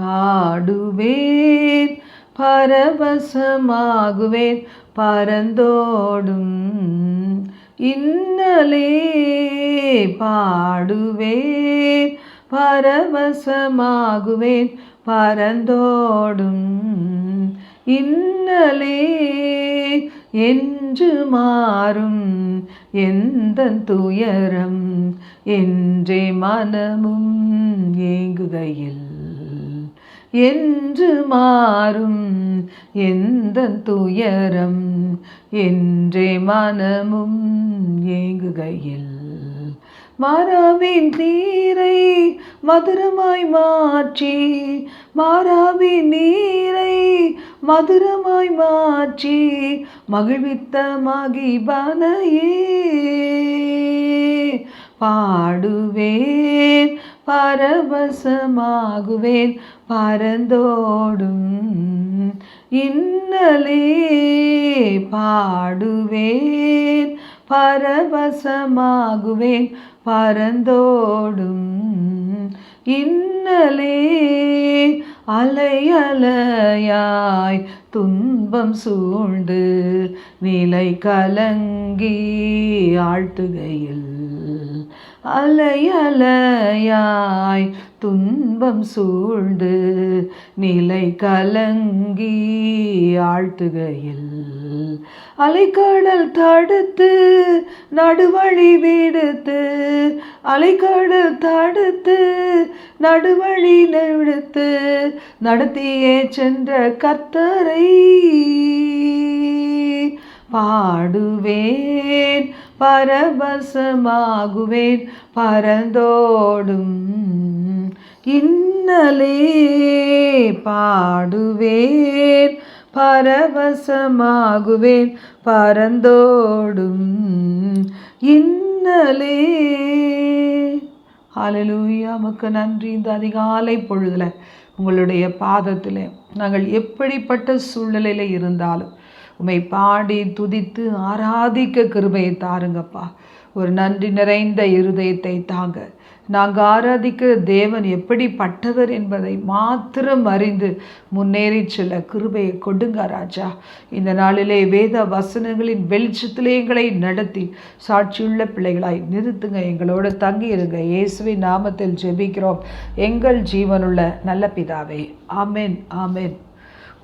பாடுவேன் பரவசமாகுவேன் பரந்தோடும் இன்னலே பாடுவேன் பரவசமாகுவேன் பரந்தோடும் இன்னலே என்று மாறும் எந்த துயரம் என்றே மனமும் ஏங்குகையில். என்று மாறும் எந்த துயரம் என்றே மனமும் ஏங்குகையில். மாறாவின் நீரை மதுரமாய் மாற்றி மாறாவின் நீரை மதுரமாய் மாற்றி மகிழ்வித்த மகிபனையே பாடுவேன் பரவசமாகுவேன். பரந்தோடும் இன்னலே பாடுவேன். பரவசமாகுவேன். பரந்தோடும் இன்னலே அலையலையாய் துன்பம் சூண்டு நிலை கலங்கி ஆழ்த்துகையில் அலையலையாய் துன்பம் சூழ்ந்து நிலை கலங்கி ஆழ்த்துகையில். அலைக்கடல் தடுத்து நடுவழி விடுத்து அலைக்கடல் தடுத்து நடுவழி விடுத்து நடத்தியே சென்ற கத்தரை பாடுவேன். பரபசமாகுவேன் பரந்தோடும் இன்னலே பாடுவேன். பரவசமாகுவேன். பரந்தோடும் இன்னலே. ஹalleluya. உமக்கு நன்றி. இந்த அதிகாலை பொழுதில் உங்களுடைய பாதத்தில் நாங்கள் எப்படிப்பட்ட சூழ்நிலையில் இருந்தாலும் உம்மை பாடி துதித்து ஆராதிக்க கிருபையை தாருங்கப்பா. ஒரு நன்றி நிறைந்த இருதயத்தை தாங்க. நாங்கள் ஆராதிக்கிற தேவன் எப்படிப்பட்டவர் என்பதை மாத்திரம் அறிந்து முன்னேறி செல்ல கிருபையை கொடுங்க ராஜா. இந்த நாளிலே வேத வசனங்களின் வெளிச்சத்திலே எங்களை நடத்தி சாட்சியுள்ள பிள்ளைகளாய் நிறுத்துங்க. எங்களோட தங்கி இருங்க. இயேசுவின் நாமத்தில் ஜெபிக்கிறோம். எங்கள் ஜீவனுள்ள நல்ல பிதாவே. ஆமென் ஆமென்.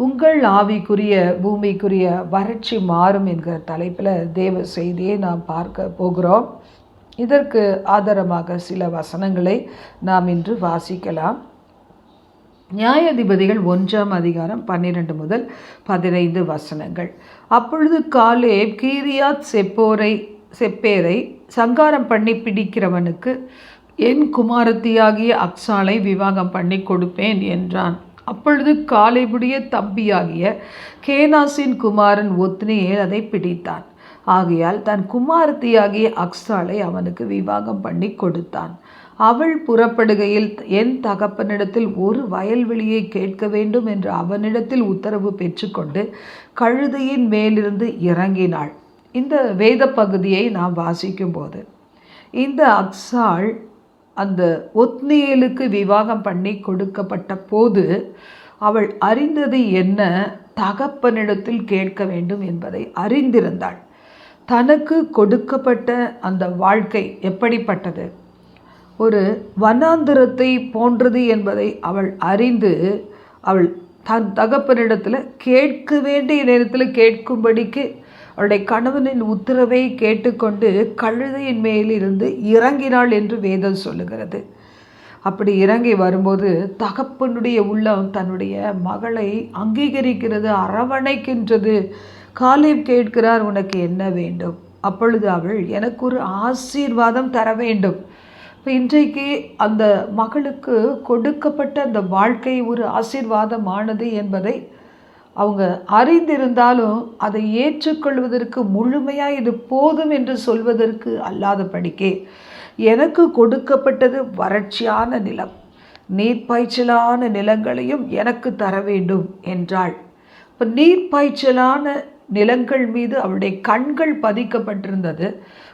உங்கள் ஆவிக்குரிய பூமிக்குரிய வறட்சி மாறும் என்கிற தலைப்பில் தேவ செய்தியை நாம் பார்க்க போகிறோம். இதற்கு ஆதாரமாக சில வசனங்களை நாம் இன்று வாசிக்கலாம். நியாயாதிபதிகள் ஒன்றாம் அதிகாரம் பன்னிரண்டு முதல் பதினைந்து வசனங்கள். அப்பொழுது காலே கீரியாத் செப்போரை செப்பேரை சங்காரம் பண்ணி பிடிக்கிறவனுக்கு என் குமாரத்தியாகிய அக்சாலை விவாகம் பண்ணி கொடுப்பேன் என்றான். அப்பொழுது காலைபுடைய தம்பியாகிய கேனாசின் குமாரன் ஒத்னியேல் அதை பிடித்தான். ஆகையால் தன் குமாரத்தியாகிய அக்ஸாலை அவனுக்கு விவாகம் பண்ணி கொடுத்தான். அவள் புறப்படுகையில் என் தகப்பனிடத்தில் ஒரு வயல்வெளியை கேட்க வேண்டும் என்று அவனிடத்தில் உத்தரவு பெற்றுக்கொண்டு கழுதையின் மேலிருந்து இறங்கினாள். இந்த வேத பகுதியை நாம் வாசிக்கும்போது இந்த அக்ஸாள் அந்த ஒத்னியலுக்கு விவாகம் பண்ணி கொடுக்கப்பட்ட போது அவள் அறிந்தது என்ன தகப்பனிடத்தில் கேட்க வேண்டும் என்பதை அறிந்திருந்தாள். தனக்கு கொடுக்கப்பட்ட அந்த வாழ்க்கை எப்படிப்பட்டது? ஒரு வனாந்திரத்தை போன்றது என்பதை அவள் அறிந்து அவள் தன் தகப்பனிடத்தில் கேட்க வேண்டிய நேரத்தில் கேட்கும்படிக்கு அவளுடைய கணவனின் உத்தரவை கேட்டுக்கொண்டு கழுதையின் மேலிருந்து இறங்கினாள் என்று வேதம் சொல்லுகிறது. அப்படி இறங்கி வரும்போது தகப்பனுடைய உள்ளம் தன்னுடைய மகளை அங்கீகரிக்கிறது அரவணைக்கின்றது. காலேப் கேட்கிறார் உனக்கு என்ன வேண்டும்? அப்பொழுது அவள் எனக்கு ஒரு ஆசீர்வாதம் தர வேண்டும். இப்போ இன்றைக்கு அந்த மகளுக்கு கொடுக்கப்பட்ட அந்த வாழ்க்கை ஒரு ஆசீர்வாதமானது என்பதை அவங்க அறிந்திருந்தாலும் அதை ஏற்றுக்கொள்வதற்கு முழுமையாக இது போதும் என்று சொல்வதற்கு அல்லாதபடிக்கே எனக்கு கொடுக்கப்பட்டது வறட்சியான நிலம். நீர்ப்பாய்ச்சலான நிலங்களையும் எனக்கு தர வேண்டும் என்றாள். இப்போ நீர்ப்பாய்ச்சலான நிலங்கள் மீது அவருடைய கண்கள் பதிக்கப்பட்டிருந்தது.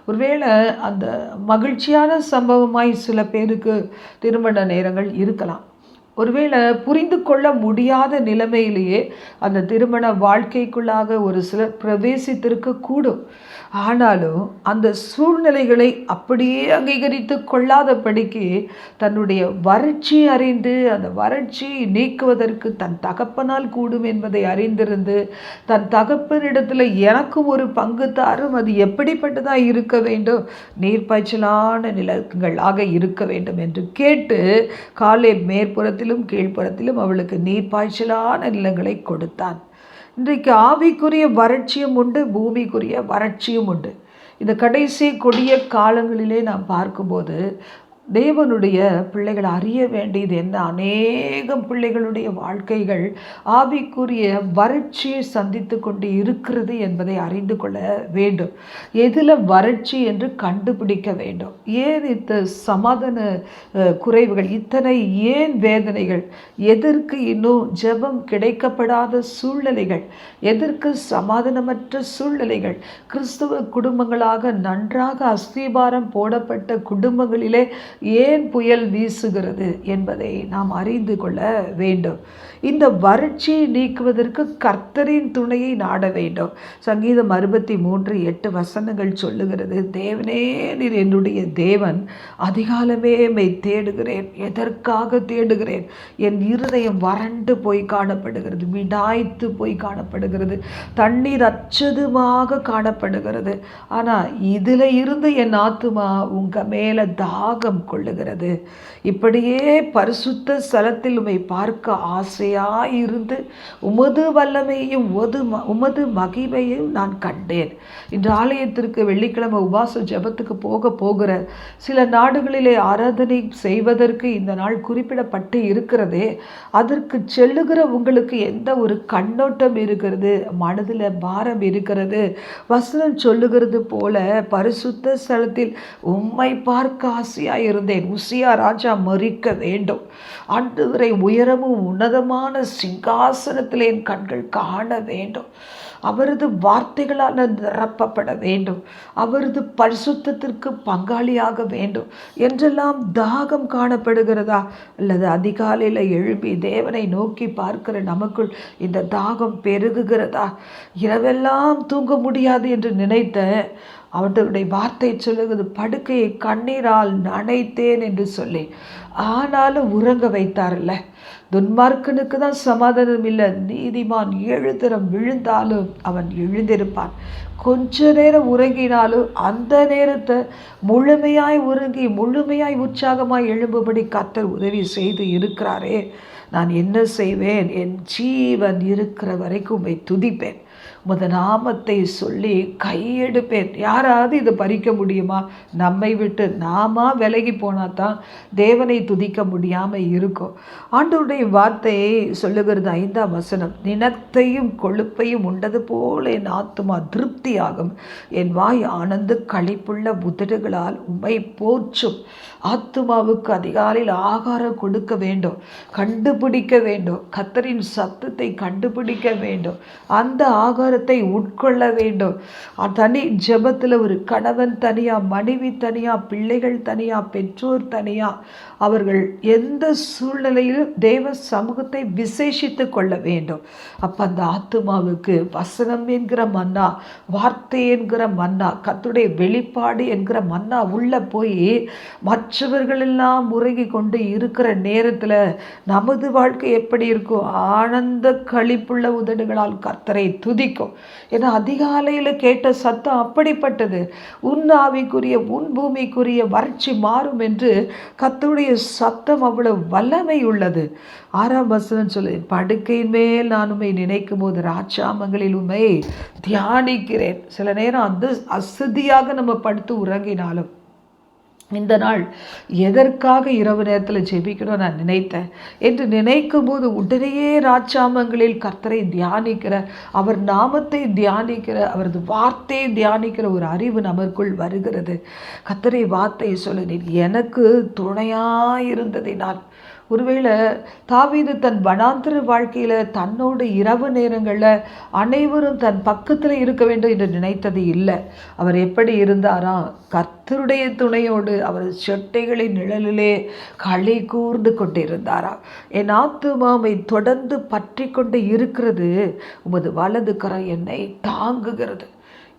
ஒருவேளை அந்த மகிழ்ச்சியான சம்பவமாய் சில பேருக்கு திருமண நேரங்கள் இருக்கலாம். ஒருவேளை புரிந்து கொள்ள முடியாத நிலைமையிலேயே அந்த திருமண வாழ்க்கைக்குள்ளாக ஒரு சிலர் பிரவேசித்திருக்கக்கூடும் ஆனாலும் அந்த சூழ்நிலைகளை அப்படியே அங்கீகரித்து கொள்ளாதபடிக்கு தன்னுடைய வறட்சி அறிந்து அந்த வறட்சி நீக்குவதற்கு தன் தகப்பனால் கூடும் என்பதை அறிந்திருந்து தன் தகப்பனிடத்தில் எனக்கும் ஒரு பங்கு தாரும். அது எப்படிப்பட்டதாக இருக்க வேண்டும்? நீர்ப்பாய்ச்சலான நிலங்களாக இருக்க வேண்டும் என்று கேட்டு காலை மேற்புறத்தில் மேற்புறத்திலும் கீழ்ப்புறத்திலும் அவளுக்கு நீர்ப்பாய்ச்சலான நிலங்களை கொடுத்தான். இன்றைக்கு ஆவிக்குரிய வறட்சியும் உண்டு பூமிக்குரிய வறட்சியும் உண்டு. இந்த கடைசி கொடிய காலங்களிலே நாம் பார்க்கும்போது தேவனுடைய பிள்ளைகள் அறிய வேண்டியது என்ன? அநேகம் பிள்ளைகளுடைய வாழ்க்கைகள் ஆவிக்குரிய வறட்சியை சந்தித்து கொண்டு இருக்கிறது என்பதை அறிந்து கொள்ள வேண்டும். எதில் வறட்சி என்று கண்டுபிடிக்க வேண்டும்? ஏன் இந்த சமாதான குறைவுகள் இத்தனை ஏன் வேதனைகள்? எதற்கு இன்னும் ஜெபம் கிடைக்கப்படாத சூழ்நிலைகள்? எதற்கு சமாதானமற்ற சூழ்நிலைகள்? கிறிஸ்துவ குடும்பங்களாக நன்றாக அஸ்திபாரம் போடப்பட்ட குடும்பங்களிலே ஏன் புயல் வீசுகிறது என்பதை நாம் அறிந்து கொள்ள வேண்டும். இந்த வறட்சியை நீக்குவதற்கு கர்த்தரின் துணையை நாட வேண்டும். சங்கீதம் அறுபத்தி மூன்று எட்டு வசனங்கள் சொல்லுகிறது தேவனே நீர் என்னுடைய தேவன் அதிகாலமே மெய் தேடுகிறேன் எதற்காக தேடுகிறேன்? என் இருதயம் வறண்டு போய் காணப்படுகிறது விடாய்த்து போய் காணப்படுகிறது தண்ணீர் அச்சதுமாக காணப்படுகிறது. ஆனால் இதில் இருந்து என் ஆத்துமா உங்கள் மேலே தாகம் கொள்ளுகிறது. இப்படியே பரிசுத்த ஸ்தலத்தில் உமை பார்க்க ஆசையாயிருந்து உமது வல்லமையும் உமது உமது மகிமையும் நான் கண்டேன். இன்று ஆலயத்திற்கு வெள்ளிக்கிழமை உபாச ஜபத்துக்கு போக போகிற சில நாடுகளிலே ஆராதனை செய்வதற்கு இந்த நாள் குறிப்பிடப்பட்டு இருக்கிறதே அதற்கு செல்லுகிற உங்களுக்கு எந்த ஒரு கண்ணோட்டம் இருக்கிறது மனதில் பாரம் இருக்கிறது வசனம் சொல்லுகிறது போல பரிசுத்த ஸ்தலத்தில் உம்மை பார்க்க ஆசையாக இருந்தேன். உசியா ராஜா மறிக்க வேண்டும். ஆண்டவரை உயரமும் உன்னதமான சிங்காசனத்தில் என் கண்கள் காண வேண்டும். அவரது வார்த்தைகளால் நிரப்பப்பட வேண்டும். அவரது பரிசுத்தத்திற்கு பங்காளியாக வேண்டும். என்றெல்லாம் தாகம் காணப்படுகிறதா? அல்லது அதிகாலையில் எழுப்பி தேவனை நோக்கி பார்க்கிற நமக்குள் இந்த தாகம் பெருகுகிறதா? இரவெல்லாம் தூங்க முடியாது என்று நினைத்த அவர்களுடைய வார்த்தை சொல்லுகிறது படுக்கையை கண்ணீரால் நனைத்தேன் என்று சொல்லி ஆனாலும் உறங்க வைத்தார்ல துன்மார்க்கனுக்கு தான் சமாதானம் இல்லை. நீதிமான் ஏழு தரம் விழுந்தாலும் அவன் எழுந்திருப்பான். கொஞ்ச நேரம் உறங்கினாலும் அந்த நேரத்தை முழுமையாய் உறங்கி முழுமையாய் உற்சாகமாய் எழும்பும்படி கத்தர் உதவி செய்து இருக்கிறாரே. நான் என்ன செய்வேன்? என் ஜீவன் இருக்கிற வரைக்கும் துதிப்பேன். உமது நாமத்தை சொல்லி கையெடுப்பேன். யாராவது இதை பறிக்க முடியுமா? நம்மை விட்டு நாம விலகி போனால் தான் தேவனை துதிக்க முடியாமல் இருக்கும். ஆண்டவருடைய வார்த்தையை சொல்லுகிறது ஐந்தாம் வசனம் நினத்தையும் கொழுப்பையும் உண்டது போல என் ஆத்மா திருப்தியாகும். என் வாய் ஆனந்த கழிப்புள்ள உதடுகளால் உமை போற்றும். ஆத்மாவுக்கு அதிகாலையில் ஆகாரம் கொடுக்க வேண்டும் கண்டுபிடிக்க வேண்டும். கத்தரின் சத்தத்தை கண்டுபிடிக்க வேண்டும். அந்த ஆகாரத்தை உட்கொள்ள வேண்டும். தனி ஜபத்தில் ஒரு கணவன் தனியாக மனைவி தனியாக பிள்ளைகள் தனியாக பெற்றோர் தனியாக அவர்கள் எந்த சூழ்நிலையிலும் தேவ சமூகத்தை விசேஷித்து கொள்ள வேண்டும். அப்போ அந்த ஆத்மாவுக்கு வசனம் என்கிற மன்னா வார்த்தை என்கிற மன்னா கத்துடைய வெளிப்பாடு என்கிற மன்னா உள்ளே போய் மற்றவர்களெல்லாம் முறங்கி கொண்டு இருக்கிற நேரத்தில் நமது வாழ்க்கை எப்படி இருக்கும்? ஆனந்த கழிப்புள்ள உதடுகளால் கர்த்தரை துதிக்கும். ஏன்னா அதிகாலையில் கேட்ட சத்தம் அப்படிப்பட்டது. உன் ஆவிக்குரிய உன் பூமிக்குரிய வறட்சி மாறும் என்று கத்துடைய சத்தம் அவ்வளவு வல்லமை உள்ளது. ஆறாம் வசனம் சொல்லு படுக்கையின் மேல் நான் உண்மை நினைக்கும் போது ராட்சாமங்களில் உண்மை தியானிக்கிறேன். சில நேரம் அந்த அசதியாக நம்ம படுத்து உறங்கினாலும் இந்த நாள் எதற்காக இரவு நேரத்தில் ஜெபிக்கணும் நான் நினைத்தேன் என்று நினைக்கும் போது உடனேயே ராட்சாமங்களில் கர்த்தரை தியானிக்கிற அவர் நாமத்தை தியானிக்கிற அவரது வார்த்தையை தியானிக்கிற ஒரு அறிவு நமக்குள் வருகிறது. கர்த்தரை வார்த்தையை சொல்ல. நீ எனக்கு துணையாக இருந்ததை நான் ஒருவேளை தாவீது தன் வனாந்திர வாழ்க்கையில் தன்னோட இரவு நேரங்களில் அனைவரும் தன் பக்கத்தில் இருக்க வேண்டும் என்று நினைத்தது இல்லை. அவர் எப்படி இருந்தாராம் கர்த்தருடைய துணையோடு அவர் செட்டைகளின் நிழலிலே களை கூர்ந்து கொண்டிருந்தாராம் என் ஆத்துமாவை தொடர்ந்து பற்றி கொண்டு இருக்கிறது. உமது வலது கரம் என்னை தாங்குகிறது.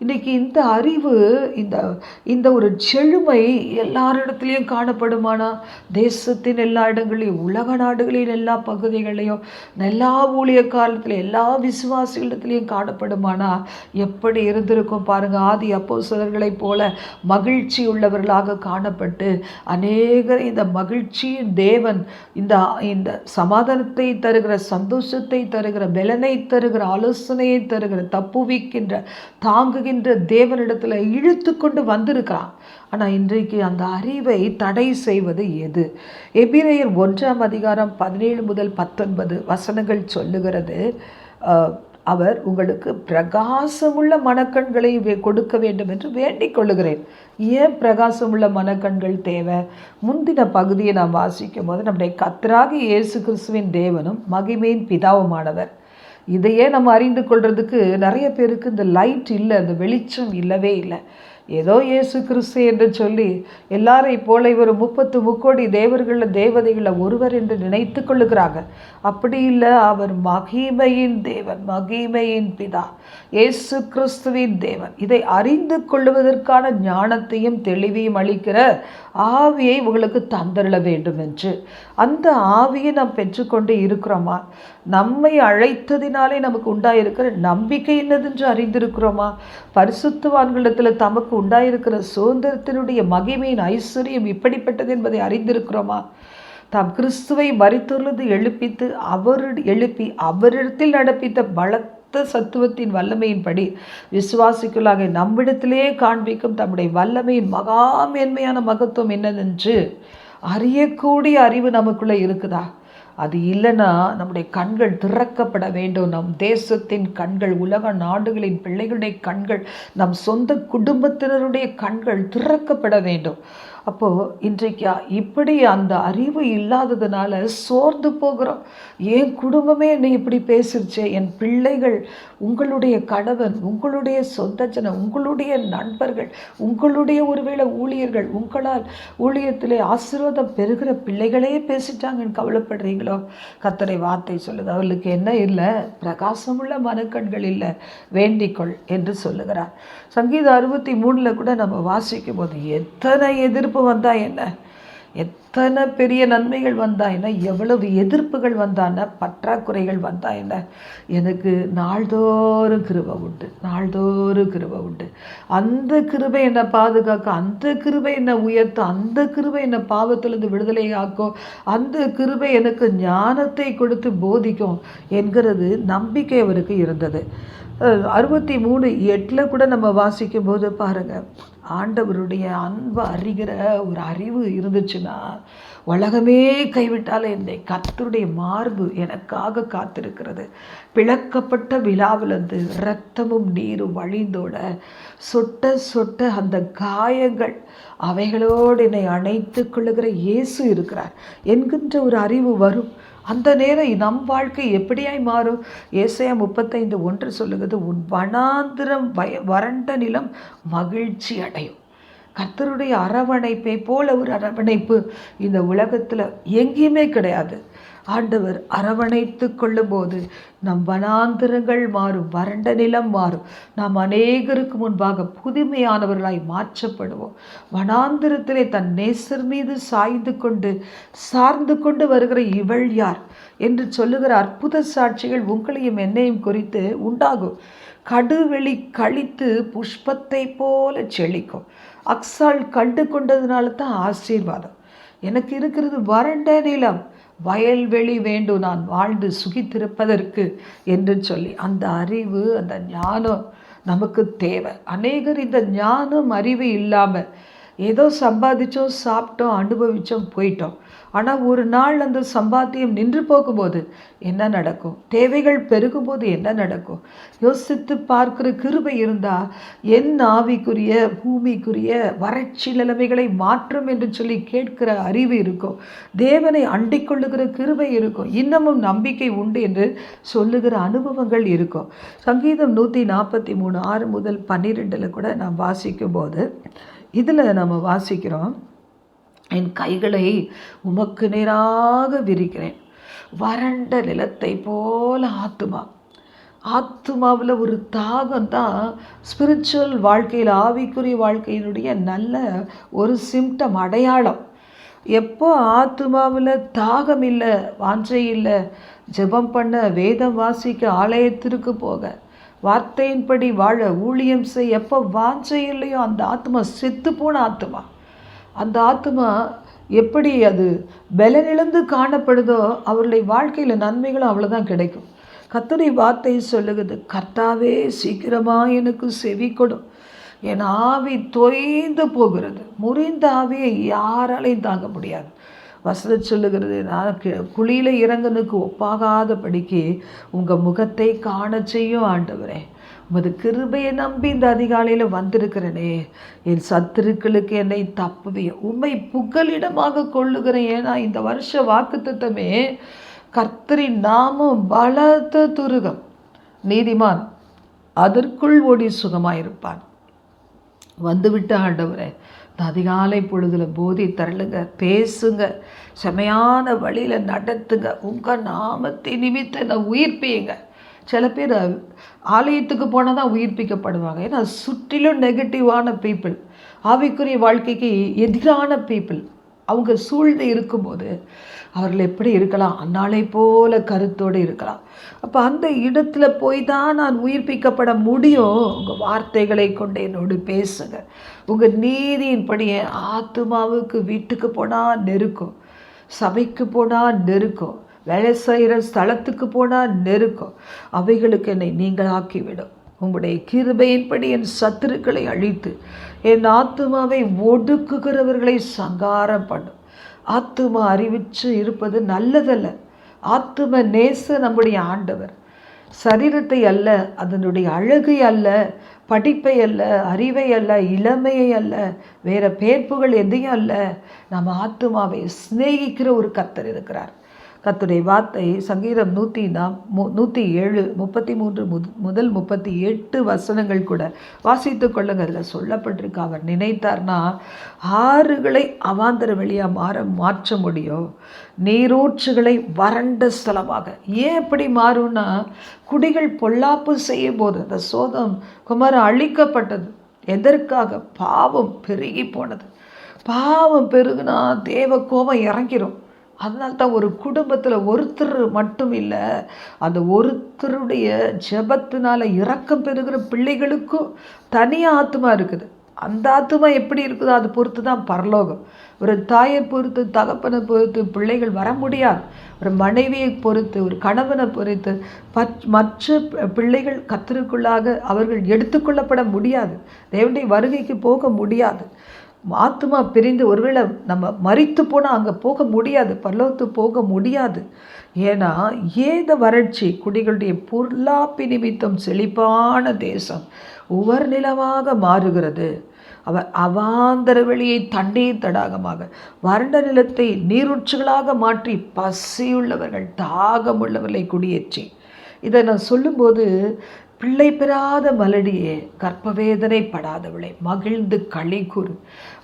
இன்றைக்கி இந்த அறிவு இந்த இந்த ஒரு செழுமை எல்லாரிடத்துலையும் காணப்படுமானா? தேசத்தின் எல்லா இடங்களையும் உலக நாடுகளின் எல்லா பகுதிகளையும் எல்லா ஊழிய காலத்தில் எல்லா விசுவாசிகளிடத்துலையும் காணப்படுமானா? எப்படி இருந்திருக்கும் பாருங்கள் ஆதி அப்போ சிலர்களைப் போல மகிழ்ச்சி உள்ளவர்களாக காணப்பட்டு அநேகர் இந்த மகிழ்ச்சியின் தேவன் இந்த இந்த சமாதானத்தை தருகிற சந்தோஷத்தை தருகிற பலனை தருகிற ஆலோசனையை தருகிற தப்புவிக்கின்ற தாங்கு தாங்குகின்ற தேவனிடத்தில் இழுத்து கொண்டு வந்திருக்கிறான் ஆனால் இன்றைக்கு அந்த அறிவை தடை செய்வது எது? எபிரேயர் ஒன்றாம் அதிகாரம் பதினேழு முதல் பத்தொன்பது வசனங்கள் சொல்லுகிறது அவர் உங்களுக்கு பிரகாசமுள்ள மனக்கண்களை வே- கொடுக்க வேண்டும் என்று வேண்டிக் கொள்ளுகிறேன். ஏன் பிரகாசமுள்ள மனக்கண்கள் தேவை? முந்தின பகுதியை நாம் வாசிக்கும் போது நம்முடைய கத்தராகி இயேசு கிறிஸ்துவின் தேவனும் மகிமையின் பிதாவுமானவர். இதையே நம்ம அறிந்து கொள்றதுக்கு நிறைய பேருக்கு இந்த லைட் இல்லை இந்த வெளிச்சம் இல்லவே இல்லை. ஏதோ இயேசு கிறிஸ்து என்று சொல்லி எல்லாரை போல இவர் முப்பத்து முக்கோடி தேவர்களில் தேவதைகளை ஒருவர் என்று நினைத்து கொள்ளுகிறாங்க. அப்படி இல்லை அவர் மகிமையின் தேவன் மகிமையின் பிதா இயேசு கிறிஸ்துவின் தேவன். இதை அறிந்து கொள்ளுவதற்கான ஞானத்தையும் தெளிவையும் அளிக்கிற ஆவியை உங்களுக்கு தந்தருள வேண்டும் என்று அந்த ஆவியை நாம் பெற்றுக்கொண்டு இருக்கிறோமா? நம்மை அழைத்ததினாலே நமக்கு உண்டாயிருக்கிற நம்பிக்கை என்னதென்று அறிந்திருக்கிறோமா? பரிசுத்துவான்களிடத்தில் தமக்கு உண்டாயிருக்கிற சுதந்திரத்தினுடைய மகிமையின் ஐஸ்வர்யம் இப்படிப்பட்டது என்பதை அறிந்திருக்கிறோமா? தாம் கிறிஸ்துவை மறித்துள்ளது எழுப்பித்து அவர் எழுப்பி அவரிடத்தில் நடப்பித்த பலத்த சத்துவத்தின் வல்லமையின்படி விசுவாசிக்குள்ளாக நம்மிடத்திலேயே காண்பிக்கும் தம்முடைய வல்லமையின் மகா மேன்மையான மகத்துவம் என்னதென்று அறியக்கூடிய அறிவு நமக்குள்ளே இருக்குதா? அது இல்லைன்னா நம்முடைய கண்கள் திறக்கப்பட வேண்டும். நம் தேசத்தின் கண்கள் உலக நாடுகளின் பிள்ளைகளுடைய கண்கள் நம் சொந்த குடும்பத்தினருடைய கண்கள் திறக்கப்பட வேண்டும். அப்போது இன்றைக்கு இப்படி அந்த அறிவு இல்லாததுனால சோர்ந்து போகிறோம். என் குடும்பமே என்னை இப்படி பேசிருச்சே. என் பிள்ளைகள் உங்களுடைய கணவன் உங்களுடைய சொந்த ஜனம் உங்களுடைய நண்பர்கள் உங்களுடைய ஒருவேளை ஊழியர்கள் உங்களால் ஊழியத்திலே ஆசீர்வாதம் பெறுகிற பிள்ளைகளே பேசிட்டாங்கன்னு கவலைப்படுறீங்களோ? கத்தரை வார்த்தை சொல்லுது. அவர்களுக்கு என்ன இல்லை? பிரகாசமுள்ள மனக்கண்கள் இல்லை. வேண்டிக்கொள் என்று சொல்லுகிறார். சங்கீதம் அறுபத்தி மூணில் கூட நம்ம வாசிக்கும் போது எத்தனை எதிர்ப்பு வந்தா என்ன? எத்தனை பெரிய நன்மைகள் வந்தா என்ன? எவ்வளவு எதிர்ப்புகள் வந்தான பற்றாக்குறைகள் வந்தா என்ன? எனக்கு நாள்தோறும் கிருபை உண்டு. நாள்தோறும் கிருபை உண்டு. அந்த கிருபை என்னை பாதுகாக்க அந்த கிருபை என்னை உயர்த்தும். அந்த கிருபை என்னை பாவத்திலிருந்து விடுதலை ஆக்கும் அந்த கிருபை எனக்கு ஞானத்தை கொடுத்து போதிக்கும் என்கிறது நம்பிக்கை அவருக்கு இருந்தது. அறுபத்தி மூணு எட்டில் கூட நம்ம வாசிக்கும் போது பாருங்கள் ஆண்டவருடைய அன்பு அறிகிற ஒரு அறிவு இருந்துச்சுன்னா உலகமே கைவிட்டாலே என்னை கத்தருடைய மார்பு எனக்காக காத்திருக்கிறது. பிளக்கப்பட்ட விழாவிலிருந்து ரத்தமும் நீரும் வழிந்தோட சொட்ட சொட்ட அந்த காயங்கள் அவைகளோடு என்னை அணைத்து கொள்ளுகிற இயேசு இருக்கிறார். என்கின்ற ஒரு அறிவு வரும். அந்த நேரம் நம் வாழ்க்கை எப்படியாய் மாறும்? ஏசையா முப்பத்தைந்து ஒன்று சொல்லுகிறது உன் வனாந்திரம் வய வறண்ட நிலம் மகிழ்ச்சி அடையும். கர்த்தருடைய அரவணைப்பை போல ஒரு அரவணைப்பு இந்த உலகத்தில் எங்கேயுமே கிடையாது. ஆண்டவர் அரவணைத்து கொள்ளும்போது நம் வனாந்திரங்கள் மாறும் வறண்ட நிலம் மாறும். நாம் அநேகருக்கு முன்பாக புதுமையானவர்களாய் மாற்றப்படுவோம். வனாந்திரத்திலே தன் நேசர் மீது சாய்ந்து கொண்டு சார்ந்து கொண்டு வருகிற இவள் யார் என்று சொல்லுகிற அற்புத சாட்சிகள் உங்களையும் என்னையும் குறித்து உண்டாகும். கடுவெளி கழித்து புஷ்பத்தை போல செழிக்கும். அக்சால் கண்டு கொண்டதுனால தான் ஆசீர்வாதம். எனக்கு இருக்கிறது வறண்ட நிலம். வயல்வெளி வேண்டும் நான் வாழ்ந்து சுகித்திருப்பதற்கு என்று சொல்லி அந்த அறிவு அந்த ஞானம் நமக்கு தேவை. அநேகர் இந்த ஞானம் அறிவு இல்லாமல் ஏதோ சம்பாதிச்சோம் சாப்பிட்டோம் அனுபவித்தோம் போயிட்டோம். ஆனால் ஒரு நாள் அந்த சம்பாத்தியம் நின்று போகும்போது என்ன நடக்கும்? தேவைகள் பெருகும்போது என்ன நடக்கும்? யோசித்து பார்க்குற கிருபை இருந்தால் என் ஆவிக்குரிய பூமிக்குரிய வறட்சி நிலைமைகளை மாற்றும் என்று சொல்லி கேட்கிற அறிவு இருக்கும். தேவனை அண்டிக் கொள்ளுகிற கிருபை இருக்கும். இன்னமும் நம்பிக்கை உண்டு என்று சொல்லுகிற அனுபவங்கள் இருக்கும். சங்கீதம் நூற்றி நாற்பத்தி மூணு ஆறு முதல் பன்னிரெண்டில் கூட நான் வாசிக்கும் போது இதில் நம்ம வாசிக்கிறோம் என் கைகளை உமக்கு நேராக விரிக்கிறேன். வறண்ட நிலத்தை போல ஆத்துமா. ஆத்துமாவில் ஒரு தாகம் தான் ஸ்பிரிச்சுவல் வாழ்க்கையில் ஆவிக்குரிய வாழ்க்கையினுடைய நல்ல ஒரு சிம்டம் அடையாளம். எப்போ ஆத்துமாவில் தாகம் இல்லை வாஞ்சை இல்லை ஜெபம் பண்ண வேதம் வாசிக்க ஆலயத்திற்கு போக வார்த்தையின்படி வாழ ஊழியம் செய். எப்போ வாஞ்சை இல்லையோ அந்த ஆத்மா செத்து போன ஆத்மா. அந்த ஆத்மா எப்படி அது பலனிழந்து காணப்படுதோ அவருடைய வாழ்க்கையில் நன்மைகளும் அவ்வளோதான் கிடைக்கும். கத்தனை வார்த்தை சொல்லுகிறது கர்த்தாவே சீக்கிரமாக எனக்கு செவி கொடும் என் ஆவி தொய்ந்து போகிறது. முறிந்த ஆவியை யாராலையும் தாங்க முடியாது. வசதி சொல்லுகிறது நான் குழியில் இறங்கனுக்கு ஒப்பாகாதபடிக்கு உங்கள் முகத்தை காண செய்யும் ஆண்டவரே. உமது கிருபையை நம்பி இந்த அதிகாலையில் வந்திருக்கிறனே. என் சத்துருக்களுக்கு என்னை தப்புவே உண்மை புகலிடமாக கொள்ளுகிறேன். ஏன்னா இந்த வருஷ வாக்குத்தத்தமே கர்த்தரின் நாமம் பலத்த துருகம். நீதிமான் அதற்குள் ஓடி சுகமாயிருப்பான். வந்துவிட்ட ஆண்டவரே. இந்த அதிகாலை பொழுதில் போதி தரலுங்க பேசுங்க செமையான வழியில் நடத்துங்க. உங்கள் நாமத்தை நிமித்த நான் உயிர்ப்பியுங்க சில பேர் ஆலயத்துக்கு போனால் தான் உயிர்ப்பிக்கப்படுவாங்க. ஏன்னா சுற்றிலும் நெகட்டிவான பீப்புள். ஆவிக்குரிய வாழ்க்கைக்கு எதிரான பீப்புள். அவங்க சூழ்ந்து இருக்கும்போது அவர்கள் எப்படி இருக்கலாம்? அந்நாளை போல கருத்தோடு இருக்கலாம். அப்போ அந்த இடத்துல போய் தான் நான் உயிர்ப்பிக்கப்பட முடியும். உங்கள் வார்த்தைகளை கொண்டு என்னோடு பேசுங்க. உங்கள் நீதியின்படி ஆத்மாவுக்கு வீட்டுக்கு போனால் நெருக்கம் சபைக்கு போனால் நெருக்கம் வேலை செய்கிற ஸ்தலத்துக்கு போனால் நெருக்கம். அவைகளுக்கு என்னை நீங்களாக்கிவிடும். உங்களுடைய கிருபையின்படி என் சத்துருக்களை அழித்து என் ஆத்மாவை ஒடுக்குகிறவர்களை சங்காரம் பண்ணும். ஆத்மா அறிவிச்சு இருப்பது நல்லதல்ல. ஆத்தும நேச நம்முடைய ஆண்டவர். சரீரத்தை அல்ல அதனுடைய அழகை அல்ல படிப்பை அல்ல அறிவை அல்ல இளமையை அல்ல வேறு பேர்ப்புகள் எதையும் அல்ல. நம்ம ஆத்துமாவை சிநேகிக்கிற ஒரு கத்தர் இருக்கிறார். கத்துடைய வார்த்தை சங்கீதம் நூற்றி நாம் நூற்றி ஏழு முப்பத்தி மூன்று முதல் முப்பத்தி எட்டு வசனங்கள் கூட வாசித்து கொள்ளுங்க அதில் சொல்லப்பட்டிருக்கு அவர் நினைத்தார்னா ஆறுகளை அவாந்தர வெளியாக மாற மாற்ற முடியும் நீரூற்றுகளை வறண்ட ஸ்தலமாக. ஏன் எப்படி மாறும்னா குடிகள் பொல்லாப்பு செய்யும் போது அந்த சோதம் குமாரம் அழிக்கப்பட்டது. எதற்காக? பாவம் பெருகி போனது. பாவம் பெருகுனா தேவ கோபம் இறங்கிரும். அதனால்தான் ஒரு குடும்பத்தில் ஒருத்தர் மட்டும் இல்லை அந்த ஒருத்தருடைய ஜெபத்தினால் இறக்கம் பெறுகிற பிள்ளைகளுக்கும் தனியாக ஆத்மா இருக்குது. அந்த ஆத்மா எப்படி இருக்குதோ அதை பொறுத்து தான் பரலோகம். ஒரு தாயை பொறுத்து தகப்பனை பொறுத்து பிள்ளைகள் வர முடியாது. ஒரு மனைவியை பொறுத்து ஒரு கணவனை பொறுத்து மற்ற பிள்ளைகள் கத்திற்குள்ளாக அவர்கள் எடுத்துக்கொள்ளப்பட முடியாது. தேவனுடைய வருகைக்கு போக முடியாது. ஆத்மா பிரிந்து ஒருவேளை நம்ம மறித்து போனால் அங்கே போக முடியாது பல்லவத்து போக முடியாது. ஏன்னா ஏத வறட்சி குடிகளுடைய பொருளாப்பி நிமித்தம் செழிப்பான தேசம் உவர் நிலமாக மாறுகிறது. அவர் அவாந்தர வெளியை தண்ணீர் தடாகமாக வறண்ட நிலத்தை நீரூற்றுகளாக மாற்றி பசியுள்ளவர்கள் தாகமுள்ளவர்களை குடியேற்றி. இதை நான் சொல்லும்போது பிள்ளை பெறாத மலடியே கற்பவேதனை படாதவளை மகிழ்ந்து களி கூறு.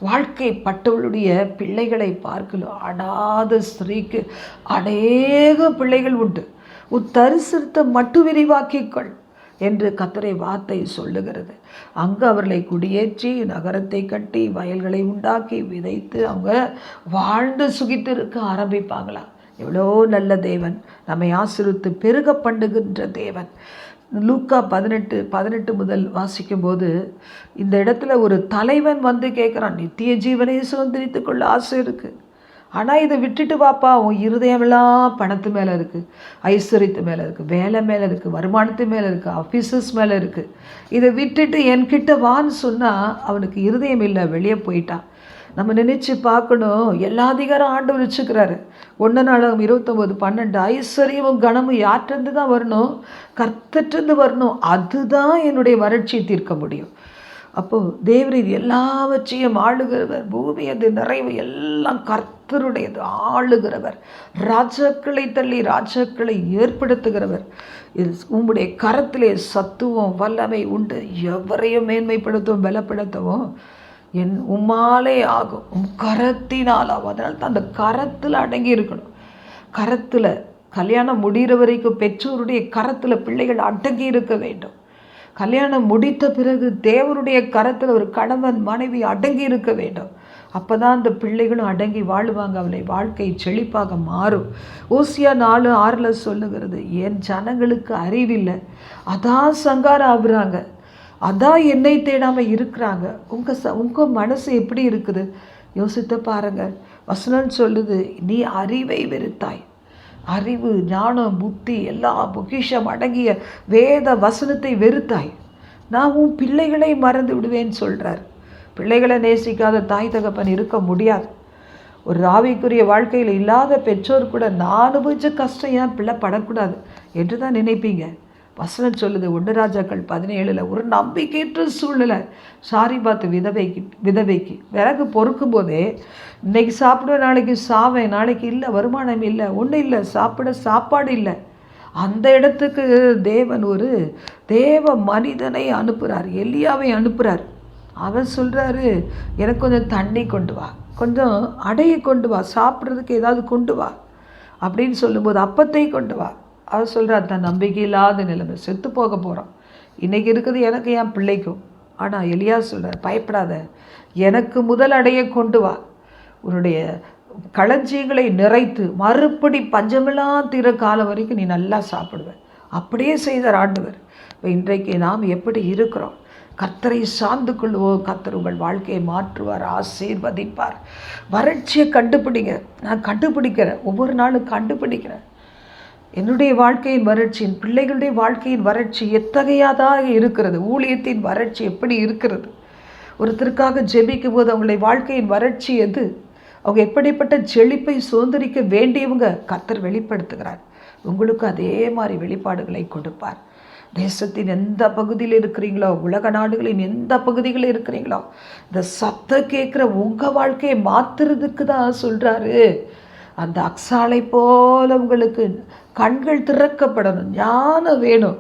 வாழ்க்கை பட்டவளுடைய பிள்ளைகளை பார்க்கலும் அடாத ஸ்திரீக்கு அநேக பிள்ளைகள் உண்டு. உத்தரிசித்த மட்டு விரிவாக்கிக்கொள் என்று கத்தரை வார்த்தை சொல்லுகிறது. அங்கு அவர்களை குடியேற்றி நகரத்தை கட்டி வயல்களை உண்டாக்கி விதைத்து அவங்க வாழ்ந்து சுகித்து இருக்க ஆரம்பிப்பாங்களா? எவ்வளோ நல்ல தேவன். நம்மை ஆசிரித்து பெருக பண்ணுகின்ற தேவன். லூக்கா பதினெட்டு பதினெட்டு முதல் வாசிக்கும்போது இந்த இடத்துல ஒரு தலைவன் வந்து கேட்குறான் நித்திய ஜீவனை சுதந்திரித்து கொள்ள ஆசை இருக்குது ஆனால் இதை விட்டுட்டு வாப்பா உன் இருதயமெல்லாம் பணத்து மேலே இருக்குது ஐஸ்வர்யத்து மேலே இருக்குது வேலை மேலே இருக்குது வருமானத்து மேலே இருக்குது ஆஃபீஸஸ் மேலே இருக்குது இதை விட்டுட்டு என்கிட்ட வான்னு சொன்னால் அவனுக்கு இருதயம் இல்லை வெளியே போயிட்டான். நம்ம நினச்சி பார்க்கணும். எல்லா அதிகாரம் ஆண்டவர் வச்சுக்கிறாரு. ஒன்று நாளாகும் இருபத்தொம்போது பன்னெண்டு ஐஸ்வர்யமும் கனமும் யார்கிட்டருந்து தான் வரணும்? கர்த்தட்டிருந்து வரணும். அதுதான் என்னுடைய வறட்சியை தீர்க்க முடியும். அப்போது தேவரீர் எல்லாவற்றையும் ஆளுகிறவர் பூமி அது நிறைவு எல்லாம் கர்த்தருடையது ஆளுகிறவர். ராஜாக்களை தள்ளி ராஜாக்களை ஏற்படுத்துகிறவர். இது உம்முடைய கரத்திலே சத்துவம் வல்லமை உண்டு. எவரையும் மேன்மைப்படுத்தவும் பலப்படுத்தவும் என் உம்மாலே ஆகும். உம் கரத்தினால் ஆகும். அதனால தான் அந்த கரத்தில் அடங்கி இருக்கணும். கரத்தில் கல்யாணம் முடிகிற வரைக்கும் பெற்றோருடைய கரத்தில் பிள்ளைகள் அடங்கி இருக்க வேண்டும். கல்யாணம் முடித்த பிறகு தேவருடைய கரத்தில் ஒரு கணவன் மனைவி அடங்கி இருக்க வேண்டும். அப்போ தான் அந்த பிள்ளைகளும் அடங்கி வாழுவாங்க. அவளை வாழ்க்கை செழிப்பாக மாறும். ஓசியா நாலு ஆறில் சொல்லுகிறது என் ஜனங்களுக்கு அறிவில்லை. அதான் சங்காரம் ஆகுறாங்க. அதான் என்னை தேடாமல் இருக்கிறாங்க. உங்கள் ச உங்கள் மனசு எப்படி இருக்குது? யோசித்து பாருங்கள் வசனம் சொல்லுது நீ அறிவை வெறுத்தாய். அறிவு ஞானம் புத்தி எல்லா பொக்கிஷம் அடங்கிய வேத வசனத்தை வெறுத்தாய். நான் உன் பிள்ளைகளை மறந்து விடுவேன்னு சொல்கிறார் பிள்ளைகளை நேசிக்காத தாய் தகப்பன் இருக்க முடியாது. ஒரு ஆவிக்குரிய வாழ்க்கையில் இல்லாத பெற்றோர் கூட நான் அனுபவிச்ச கஷ்டம் ஏன் பிள்ளை படக்கூடாது? என்று தான் நினைப்பீங்க. வசனம் சொல்லுது ஒன்று ராஜாக்கள் பதினேழில் ஒரு நம்பிக்கையற்ற சூழ்நிலை. சாரி பார்த்து விதவைக்கு விதவைக்கு. விறகு பொறுக்கும் போதே இன்றைக்கி சாப்பிடுவேன் நாளைக்கு சாவேன் நாளைக்கு இல்லை வருமானம் இல்லை ஒன்றும் இல்லை சாப்பிட சாப்பாடு இல்லை. அந்த இடத்துக்கு தேவன் ஒரு தேவ மனிதனை அனுப்புகிறார் எலியாவை அனுப்புகிறார் அவன் சொல்கிறாரு எனக்கு கொஞ்சம் தண்ணி கொண்டு வா கொஞ்சம் அடையை கொண்டு வா சாப்பிட்றதுக்கு ஏதாவது கொண்டு வா அப்படின்னு சொல்லும்போது அப்பத்தை கொண்டு வா. அவர் சொல்கிறார் தான் நம்பிக்கை இல்லாத நிலைமை செத்து போக போகிறோம் இன்றைக்கி இருக்குது எனக்கு என் பிள்ளைக்கும். ஆனால் எலியா சொல்கிறார் பயப்படாத. எனக்கு முதல் அடைய கொண்டு வா. உன்னுடைய களஞ்சியங்களை நிறைத்து மறுபடி பஞ்சமெல்லாம் தீர காலம் வரைக்கும் நீ நல்லா சாப்பிடுவ. அப்படியே செய்தார் ஆண்டவர். இப்போ இன்றைக்கு நாம் எப்படி இருக்கிறோம்? கர்த்தரை சார்ந்து கொள்வோம் கர்த்தர் உங்கள் வாழ்க்கையை மாற்றுவார் ஆசீர்வதிப்பார். வறட்சியை கண்டுபிடிங்க. நான் கண்டுபிடிக்கிறேன். ஒவ்வொரு நாளும் கண்டுபிடிக்கிறேன். என்னுடைய வாழ்க்கையின் வறட்சி என் பிள்ளைகளுடைய வாழ்க்கையின் வறட்சி எத்தகையதாக இருக்கிறது? ஊழியத்தின் வறட்சி எப்படி இருக்கிறது? ஒருத்தருக்காக ஜெபிக்கும் போது அவங்களுடைய வாழ்க்கையின் வறட்சி எது? அவங்க எப்படிப்பட்ட செழிப்பை சுதந்திரிக்க வேண்டியவங்க கத்தர் வெளிப்படுத்துகிறார். உங்களுக்கு அதே மாதிரி வெளிப்பாடுகளை கொடுப்பார். தேசத்தின் எந்த பகுதியில் இருக்கிறீங்களோ உலக நாடுகளின் எந்த பகுதிகளில் இருக்கிறீங்களோ இந்த சத்தம் கேட்குற உங்கள் வாழ்க்கையை மாற்றுறதுக்கு தான் சொல்கிறாரு அந்த அக்ஸாலை போல உங்களுக்கு கண்கள் திறக்கப்படணும் ஞானம் வேணும்.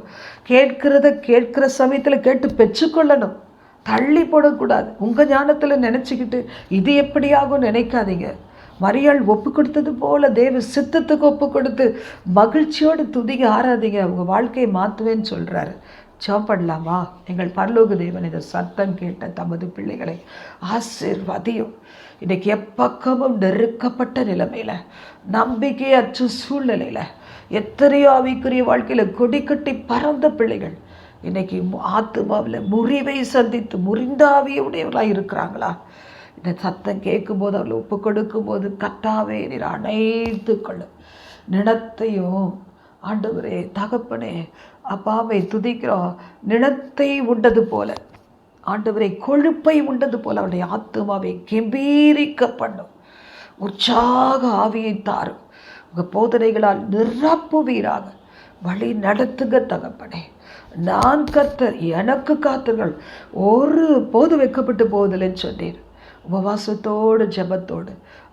கேட்கிறத கேட்கிற சமயத்தில் கேட்டு பெற்றுக்கொள்ளணும். தள்ளி போடக்கூடாது. உங்கள் ஞானத்தில் நினச்சிக்கிட்டு இது எப்படியாகும் நினைக்காதீங்க. மரியாள் ஒப்பு கொடுத்தது போல தேவ சித்தத்துக்கு ஒப்பு கொடுத்து மகிழ்ச்சியோடு துதிக்க ஆறாதீங்க. அவங்க வாழ்க்கையை மாற்றுவேன்னு சொல்கிறாரு சாப்பிடலாமா எங்கள் பரலோக தேவன் இதை சத்தம் கேட்ட தமது பிள்ளைகளை ஆசிர்வதியும். இன்றைக்கி எப்பக்கமும் நெருக்கப்பட்ட நிலைமையில் நம்பிக்கையற்ற சூழ்நிலையில் எத்தனையோ ஆவிக்குரிய வாழ்க்கையில் கொடி கட்டி பறந்த பிள்ளைகள். இன்றைக்கி ஆத்துமாவில் முறிவை சந்தித்து முறிந்த ஆவியுடையவர்களாக இருக்கிறாங்களா? இந்த சத்தம் கேட்கும்போது அவளை ஒப்பு கொடுக்கும்போது கட்டாவே நீர் அனைத்து கொள்ளும் நிலத்தையும் ஆண்டவரே தகப்பனே அப்பாவை துதிக்கிறோம். நிலத்தை உண்டது போல. ஆண்டவரை கொழுப்பை உண்டது போல அவருடைய ஆத்மாவை கெம்பீரிக்க பண்ணும் உற்சாக ஆவியை தாரும். உங்கள் போதனைகளால் நிரப்புவீராக வழி நடத்துங்க தகப்பனே. நான் கர்த்தர் எனக்கு காத்துங்கள் ஒரு போது வைக்கப்பட்டு போவதில்லைன்னு சொன்னீர் உபவாசத்தோடு ஜபத்தோடு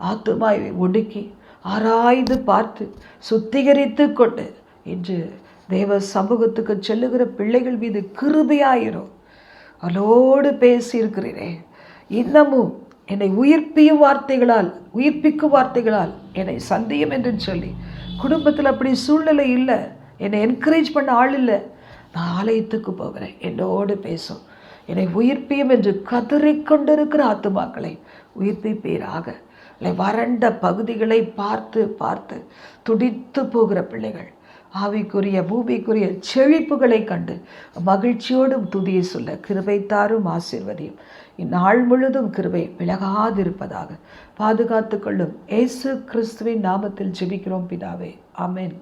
ஆத்துமாய் ஒடுக்கி ஆராய்ந்து பார்த்து சுத்திகரித்து கொண்டு இன்று தேவ சமூகத்துக்கு செல்லுகிற பிள்ளைகள் மீது கிருபையாயிரும். அவளோடு பேசியிருக்கிறீரே இன்னமும் என்னை உயிர்ப்பியும் வார்த்தைகளால் உயிர்ப்பிக்கும் வார்த்தைகளால் என்னை சந்தியம் என்று சொல்லி குடும்பத்தில் அப்படி சூழ்நிலை இல்லை என்னை என்கரேஜ் பண்ண ஆள் இல்லை. நான் ஆலயத்துக்கு போகிறேன் என்னோடு பேசும். என்னை உயிர்ப்பியும் என்று கதறிக்கொண்டிருக்கிற ஆத்துமாக்களை உயிர்ப்பிப்பீராக இல்லை வறண்ட பகுதிகளை பார்த்து பார்த்து துடித்து போகிற பிள்ளைகள் ஆவிக்குரிய பூமிக்குரிய செழிப்புகளை கண்டு மகிழ்ச்சியோடும் துதியை சொல்ல கிருபைத்தாரும் ஆசிர்வதியும். இந்நாள் முழுதும் கிருபை விலகாதிருப்பதாக பாதுகாத்து கொள்ளும் ஏசு கிறிஸ்துவின் நாமத்தில் ஜெபிக்கிறோம் பிதாவே. அமேன்